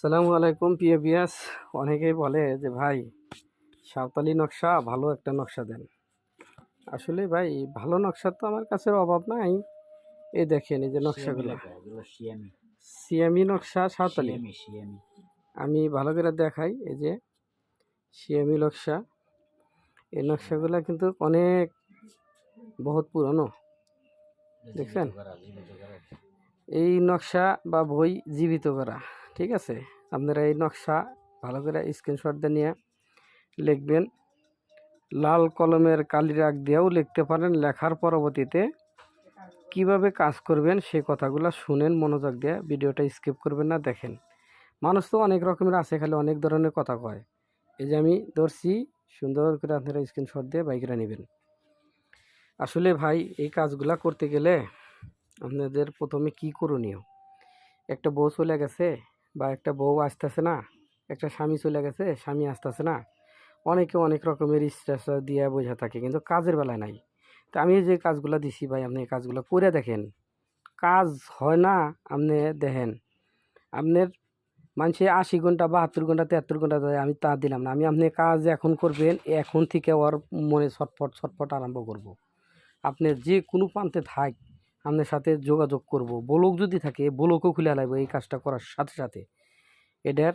সালামু আলাইকুম প্রিয় বিয়াস অনেকেই বলে যে ভাই সাঁওতালি নকশা ভালো একটা নকশা দেন। আসলে ভাই ভালো নকশা তো আমার কাছে অভাব নাই। এই দেখেন এই যে নকশাগুলো। সিয়ামি নকশা সাঁওতালি। আমি ভালো করে দেখাই এই যে সিয়ামি নকশা। এই নকশাগুলো কিন্তু অনেক বহুত পুরনো। দেখছেন? এই নকশা বা বই জীবিত করা। ঠিক আছে? আপনারা এই নকশা ভালো করে স্ক্রিনশট দিয়ে নিয়ে লিখবেন। লাল কলমের কালি রাগ দিয়েও লিখতে পারেন। লেখার পরবর্তীতে কীভাবে কাজ করবেন সেই কথাগুলো শুনেন, মনোযোগ দিয়ে ভিডিওটা স্কিপ করবেন না, দেখেন। মানুষ তো অনেক রকমের আছে, খালি অনেক ধরনের কথা কয়। এই যে আমি ধরছি, সুন্দর করে আপনারা স্ক্রিনশট দিয়ে বাইকরা নেবেন। আসলে ভাই, এই কাজগুলা করতে গেলে আপনাদের প্রথমে কি করণীয়? একটা বউ চলে গেছে বা একটা বউ আসতেছে না, একটা স্বামী চলে গেছে, স্বামী আসতেছে না, অনেকে অনেক রকমের স্ট্রেস দিয়ে বোঝা থাকে, কিন্তু কাজের বেলায় নাই। তা আমি যে কাজগুলো দিছি ভাই, আপনি এই কাজগুলো করে দেখেন। কাজ হয় না, আপনি দেখেন, আপনার মানুষে আশি ঘণ্টা, বাহাত্তর ঘণ্টা তেহাত্তর ঘণ্টা দেয়, আমি তা দিলাম না। আমি আপনি কাজ এখন করবেন, এখন থেকে ওর মনে ছটফট ছটফট আরম্ভ করব। আপনি যে কোনো প্রান্তে থাক আপনার সাথে যোগাযোগ করব। ব্লক যদি থাকে, ব্লকও খুলে লাগবে এই কাজটা করার সাথে সাথে। এটার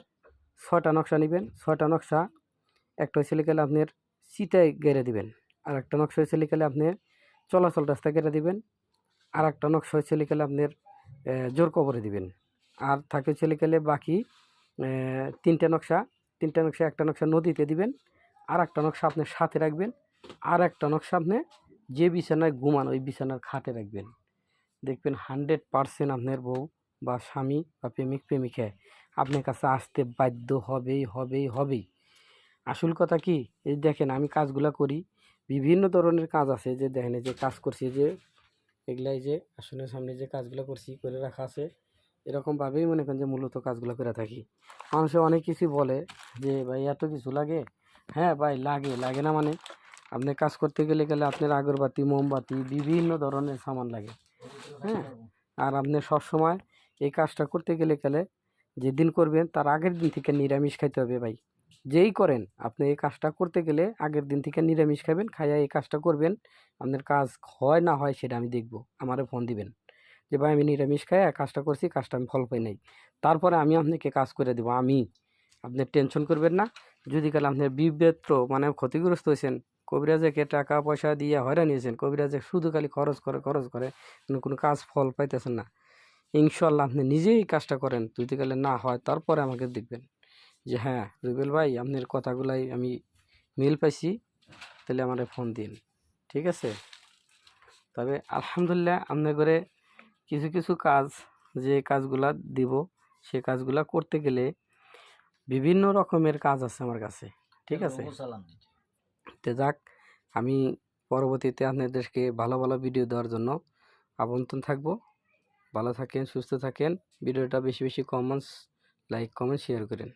ছয়টা নকশা নেবেন, ছয়টা নকশা, একটা হয়েছে গেলে আপনার সিটায় গেড়ে দিবেন আর একটা নকশা হয়েছে গেলে আপনি চলাচল রাস্তা গেড়ে দিবেন আর একটা নকশা হয়েছে গেলে আপনার জোর কবরে দিবেন। আর থাকে ছেলে গেলে বাকি তিনটে নকশা, তিনটা নকশা, একটা নকশা নদীতে দিবেন আর একটা নকশা আপনার সাথে রাখবেন আর একটা নকশা আপনি যে বিছানায় ঘুমান, ওই বিছানার খাটে রাখবেন। দেখবেন হান্ড্রেড পারসেন্ট আপনার বউ বা স্বামী বা প্রেমিক প্রেমিকা আপনার কাছে আসতে বাধ্য হবেই হবেই হবেই। আসল কথা কি? এই দেখেন আমি কাজগুলা করি, বিভিন্ন ধরনের কাজ আছে যে দেখেন যে কাজ করছি যে এগুলাই যে আসনের সামনে যে কাজগুলো করছি করে রাখা আছে, এরকমভাবেই মনে করেন যে মূলত কাজগুলো করে থাকি। মানুষে অনেক কিছু বলে যে, ভাই, এত কিছু লাগে? হ্যাঁ ভাই, লাগে লাগে না মানে। আপনি কাজ করতে গেলে গেলে আপনার আগরবাতি, মোমবাতি, বিভিন্ন ধরনের সামান লাগে। হ্যাঁ আর আপনি সবসময় এই কাজটা করতে গেলে গেলে যেদিন করবেন তার আগের দিন থেকে নিরামিষ খাইতে হবে ভাই। যেই করেন, আপনি এই কাজটা করতে গেলে আগের দিন থেকে নিরামিষ খাবেন খাইয়া এই কাজটা করবেন। আপনার কাজ হয় না হয় সেটা আমি দেখব, আমারে ফোন দিবেন। যে ভাই আমি নিরামিষ খাইয়া কাজটা করছি কাজটা আমি ফল পাই নাই। তারপরে আমি আপনাকে কাজ করে দেবো, আমি। আপনি টেনশন করবেন না, যদি কালে আপনার বিব্রত মানে ক্ষতিগ্রস্ত হয়েছেন কবিরাজকে টাকা পয়সা দিয়ে হয়রান নিয়েছেন কবিরাজে শুধু খালি খরচ করে খরচ করে কোনো কাজ ফল পাইতেছেন না। ইনশাল্লাহ আপনি নিজেই কাজটা করেন। যদি কালে না হয় তারপরে আমাকে দেখবেন যে হ্যাঁ রুবেল ভাই আপনার কথাগুলাই আমি মিল পাইছি তাহলে আমারে ফোন দিন। ঠিক আছে? তবে আলহামদুলিল্লাহ আপনার করে কিছু কিছু কাজ যে কাজগুলা দিব সে কাজগুলা করতে গেলে বিভিন্ন রকমের কাজ আছে আমার কাছে। ঠিক আছে? লোগো চালান দিতে। তো যাক। আমি পরবর্তীতে আপনাদেরকে ভালো ভালো ভিডিও দেওয়ার জন্য আমন্ত্রণ থাকব। ভালো থাকেন, সুস্থ থাকেন। ভিডিওটা বেশি বেশি কমেন্টস লাইক কমেন্ট শেয়ার করেন।